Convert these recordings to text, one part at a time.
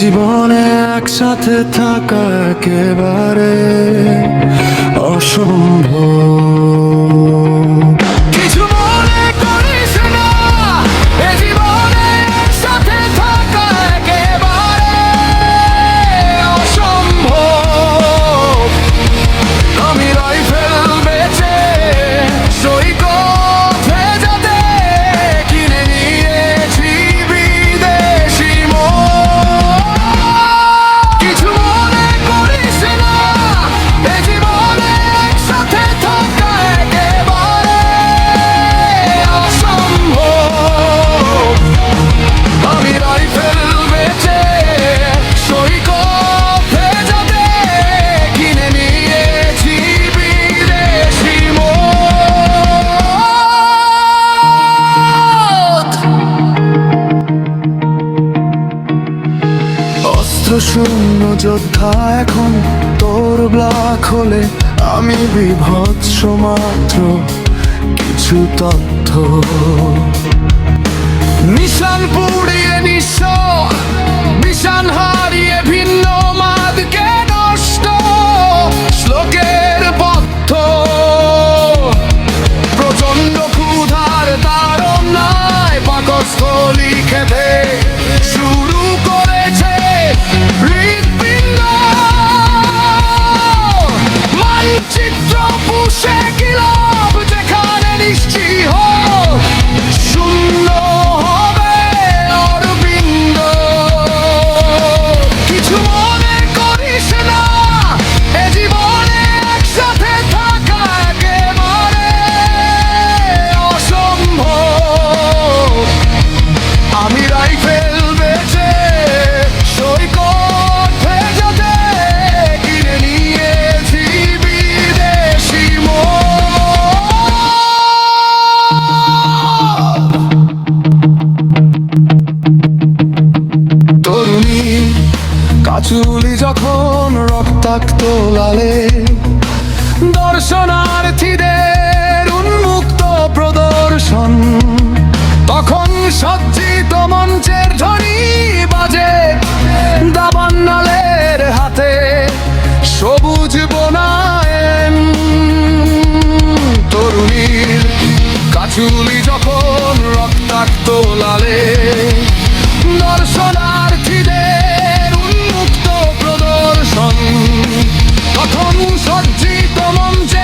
জীবনে একসাথে থাকা একেবারে অসম্ভব। শূন্য যোদ্ধা এখন তোর ব্লাক হলে আমি বিভৎস মাত্র কিছু তথ্য। রক্তাক্ত লালে। দর্শনার্থীদের উন্মুক্ত প্রদর্শন। তখন সজ্জিত মঞ্চের ধ্বনি বাজে। সজ্জিত মঞ্চে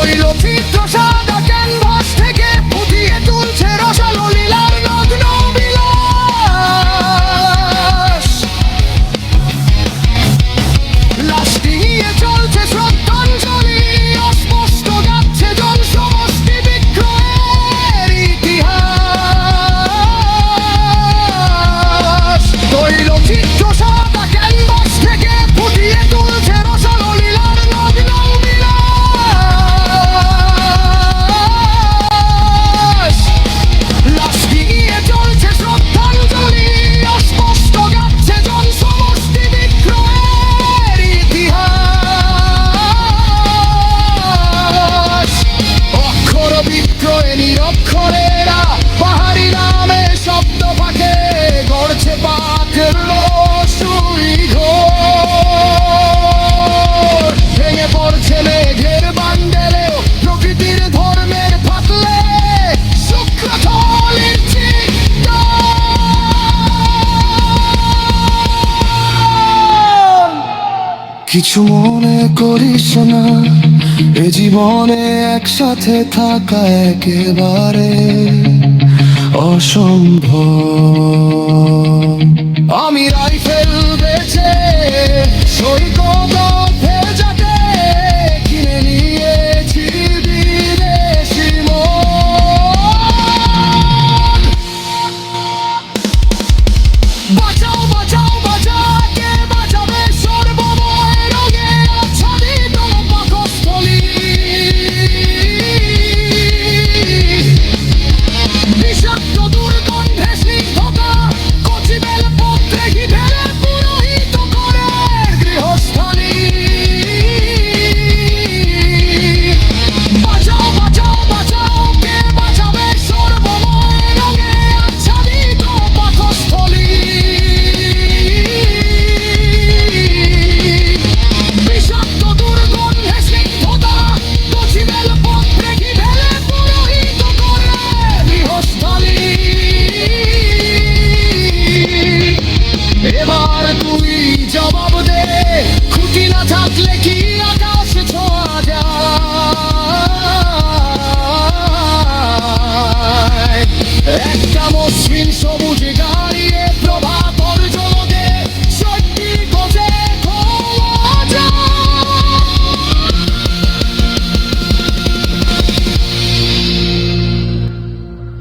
হইল চিত্রসার কিছু মনে করিস না এ জীবনে একসাথে থাকা একেবারে অসম্ভব। আমি রাইফেল বেছে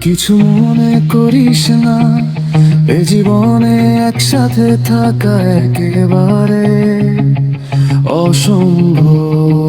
কিছু মনে করিস না এ জীবনে একসাথে থাকা একেবারে অসম্ভব।